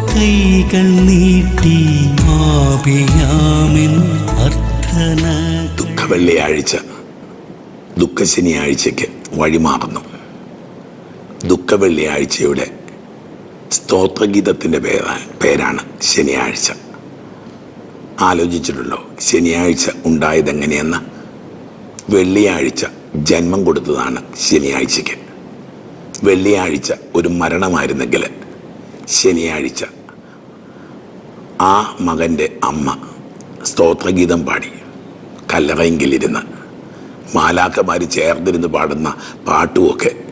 കൈകൾ നീട്ടി മാപിയാമിൻ അർത്ഥന. ദുഃഖ വെള്ളിയാഴ്ച ദുഃഖ ശനിയാഴ്ചയ്ക്ക് വഴിമാറുന്നു. ദുഃഖ വെള്ളിയാഴ്ചയുടെ സ്തോത്രഗീതത്തിന്റെ പേരാ പേരാണ് ശനിയാഴ്ച. ആലോചിച്ചിട്ടുണ്ടോ? ശനിയാഴ്ച ഉണ്ടായതെങ്ങനെയെന്ന്? വെള്ളിയാഴ്ച ജന്മം കൊടുത്തതാണ് ശനിയാഴ്ചയ്ക്ക്. വെള്ളിയാഴ്ച ഒരു മരണമായിരുന്നെങ്കിൽ ശനിയാഴ്ച. ആ മകന്റെ അമ്മ സ്തോത്രഗീതം പാടി. കല്ലറയെങ്കിലിരുന്ന് മാലാക്കമാർ ചേർന്നിരുന്ന് പാടുന്ന പാട്ടുമൊക്കെ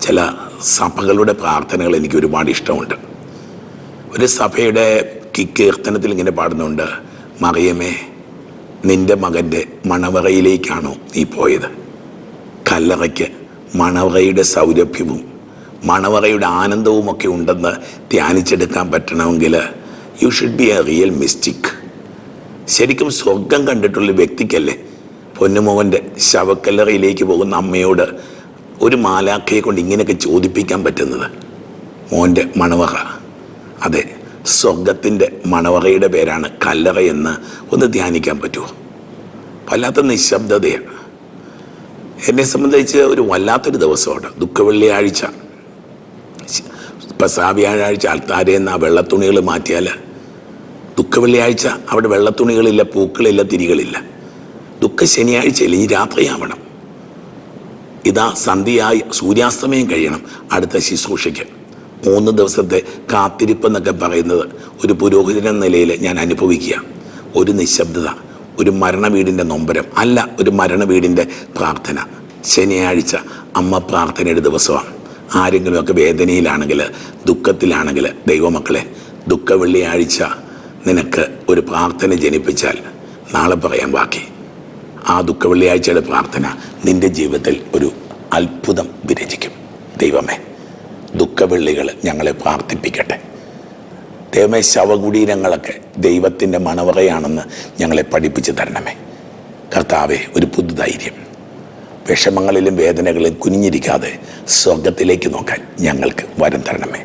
ചില സഭകളുടെ പ്രാർത്ഥനകൾ എനിക്ക് ഒരുപാട് ഇഷ്ടമുണ്ട്. ഒരു സഭയുടെ കിക്കീർത്തനത്തിൽ ഇങ്ങനെ പാടുന്നുണ്ട് മറിയമേ നിന്റെ മകന്റെ മണവറയിലേക്കാണോ നീ പോയത്? കല്ലറയ്ക്ക് മണവറയുടെ സൗരഭ്യവും മണവറയുടെ ആനന്ദവുമൊക്കെ ഉണ്ടെന്ന് ധ്യാനിച്ചെടുക്കാൻ പറ്റണമെങ്കിൽ you should be a real mystic ശരിക്കും സ്വർഗം കണ്ടിട്ടുള്ള വ്യക്തിക്കല്ലേ? പൊന്നുമോന്റെ ശവക്കല്ലറയിലേക്ക് പോകുന്ന അമ്മയോട് ഒരു മാലാഖയെ കൊണ്ട് ഇങ്ങനെയൊക്കെ ചോദിപ്പിക്കാൻ പറ്റുന്നത്. മോന്റെ മണവറ. അതെ സ്വർഗത്തിന്റെ മണവറയുടെ പേരാണ് കല്ലറ എന്ന് ഒന്ന് ധ്യാനിക്കാൻ പറ്റുമോ? വല്ലാത്ത നിശബ്ദതയാണ്. എന്നെ സംബന്ധിച്ച് ഒരു വല്ലാത്തൊരു ദിവസമാണ്. ദുഃഖവെള്ളിയാഴ്ച. പെസാ വ്യാഴാഴ്ച അൽത്താരേന്ന് ആ വെള്ളത്തുണികൾ മാറ്റിയാൽ ദുഃഖ വെള്ളിയാഴ്ച അവിടെ വെള്ളത്തുണികളില്ല പൂക്കളില്ല തിരികളില്ല. ദുഃഖ ശനിയാഴ്ചയിൽ ഈ രാത്രിയാവണം. ഇതാ സന്ധ്യയായി സൂര്യാസ്തമയം കഴിയണം. അടുത്ത ശുശ്രൂഷയ്ക്ക് മൂന്ന് ദിവസത്തെ കാത്തിരിപ്പ് എന്നൊക്കെ പറയുന്നത് ഒരു പുരോഹിതൻ എന്ന നിലയിൽ ഞാൻ അനുഭവിക്കുക. ഒരു നിശബ്ദത ഒരു മരണ വീടിന്റെ നൊമ്പരം അല്ല ഒരു മരണ വീടിന്റെ പ്രാർത്ഥന. ശനിയാഴ്ച അമ്മ പ്രാർത്ഥനയുടെ ദിവസമാണ്. ആരെങ്കിലുമൊക്കെ വേദനയിലാണെങ്കിൽ ദുഃഖത്തിലാണെങ്കിൽ ദൈവമക്കളെ ദുഃഖ വെള്ളിയാഴ്ച നിനക്ക് ഒരു പ്രാർത്ഥന ജനിപ്പിച്ചാൽ നാളെ പറയാൻ ബാക്കി. ആ ദുഃഖ വെള്ളിയാഴ്ചയുടെ പ്രാർത്ഥന നിന്റെ ജീവിതത്തിൽ ഒരു അത്ഭുതം വിരചിക്കും. ദൈവമേ ദുഃഖവെള്ളികൾ ഞങ്ങളെ പ്രാർത്ഥിപ്പിക്കട്ടെ. ദൈവമേ ശവകുടീരങ്ങളൊക്കെ ദൈവത്തിന്റെ മണവറയാണെന്ന് ഞങ്ങളെ പഠിപ്പിച്ചു തരണമേ. കർത്താവെ ഒരു പുതുധൈര്യം വിഷമങ്ങളിലും വേദനകളിലും കുനിഞ്ഞിരിക്കാതെ സ്വർഗത്തിലേക്ക് നോക്കാൻ ഞങ്ങൾക്ക് വരം തരണമേ.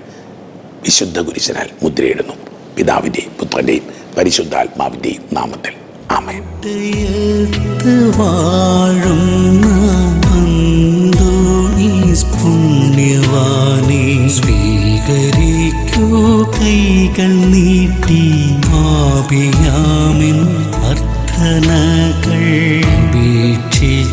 വിശുദ്ധ കുരിശനാൽ മുദ്രയിടുന്നു. പിതാവിന്റെയും പുത്രന്റെയും പരിശുദ്ധാത്മാവിന്റെയും നാമത്തിൽ. ആമേൻ. സ്വീകരിക്കൂ കൈകൾ അർത്ഥനകൾ